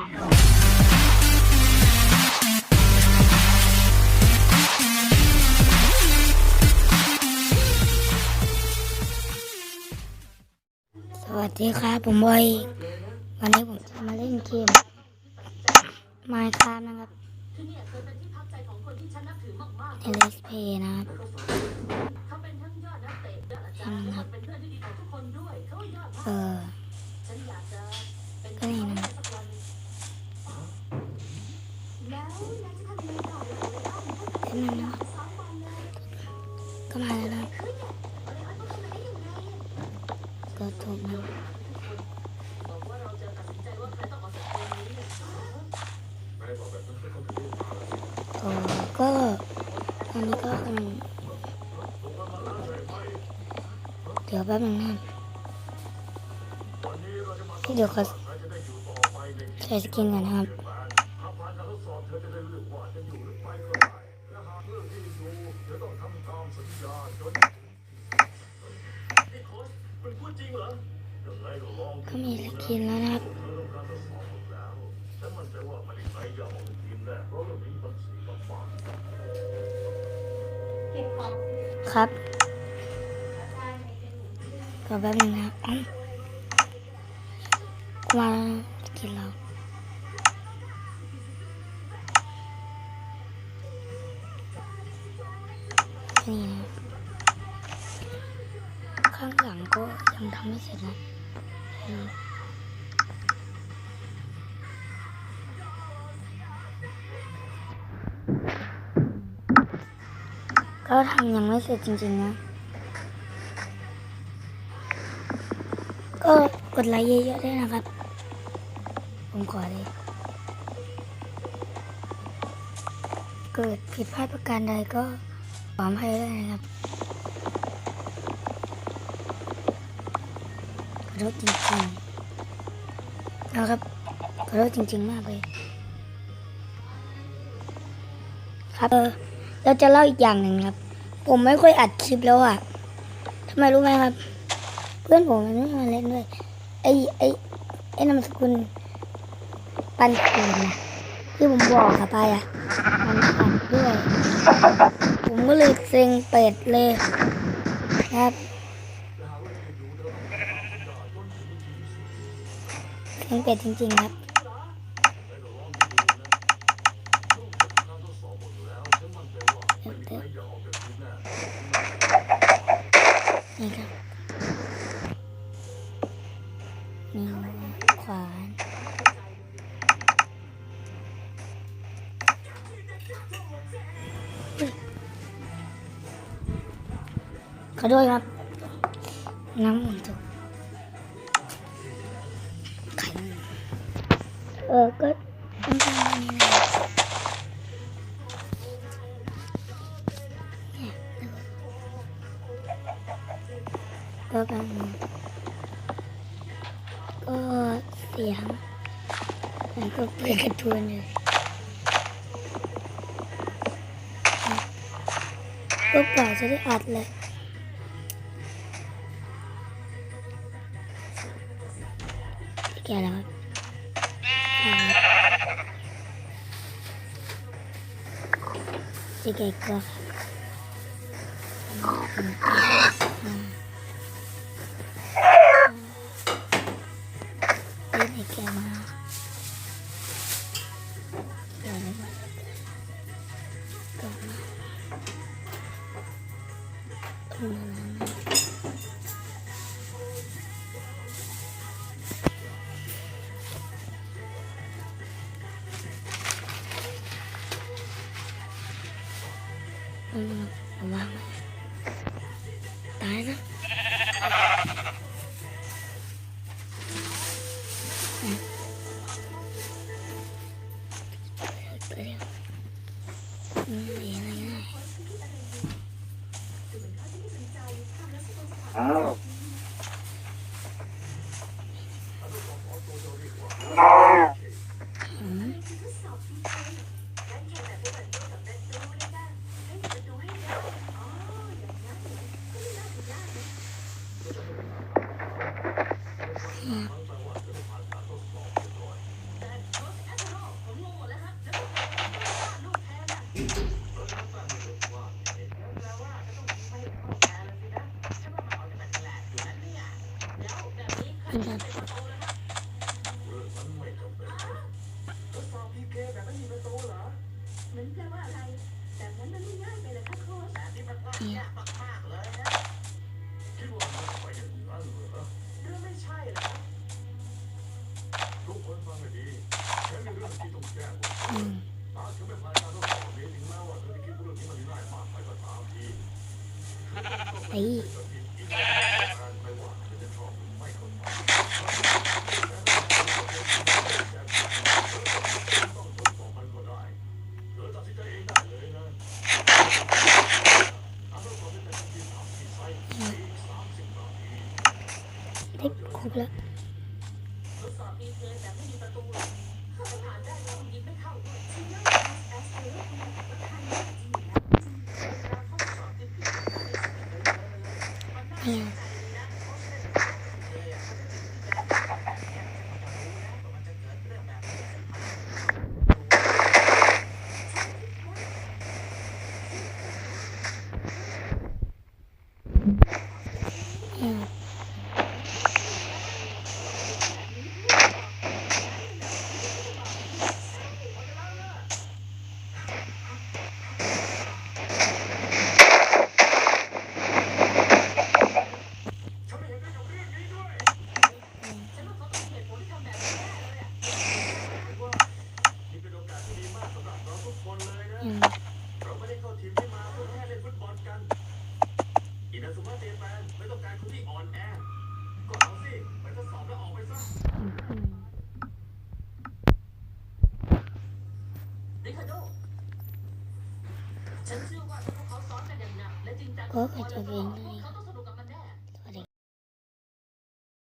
สวัสดีครับ ผมบอยวันนี้ผมจะมาเล่นเกม Minecraft นะครับ LSP นะครับครับเออก็นี่นะ นึงนะก็มาแล้วนะก็ถูกนะครับเออก็ตอนนี้ก็กำลังเดี๋ยวแป๊บนึงนะเดี๋ยวขอใส่สกินก่อนนะครับ ก็มีสกินแล้วนะครับครับก็แป๊บนึงนะครับอ้ากูมาแล้วนะกินเรา ยังทำไม่เสร็จนะอืมก็ทำยังไม่เสร็จจริงๆนะ ก็กดไลค์เยอะๆด้วยนะครับ ผมขอเลย เกิดผิดพลาดประการใดก็ขออภัยด้วยนะครับขอ โทษจริงๆนะครับขอโทษจริง ๆ มากเลย ครับเออเราจะเล่าอีกอย่างหนึ่งครับ ผมไม่ค่อยอัดคลิปแล้วอะทำไมรู้ไหมครับ เพื่อนผมมันไม่มาเล่นด้วยไอ้ไอ้ไอ้นามสกุลปันเถื่อนนะที่ผมบอกกับไปอะมันอัดด้วย ผมก็เลยเซ็งเป็ดเลยครับ เซ็งเป็ดจริง ๆ ครับ นี่ครับนิ้วขวานขอโทษครับ น้ำหมุนถูก เออก็ต้องทำอันนี้นะเนี่ยดูก็แบบนี้ก็เสียงมันก็เปลี่ยนกระทวนเลยก็กว่าจะได้อัดเลยแกแล้ว ครั ไ哎。 คุกแล้ว 我可就给你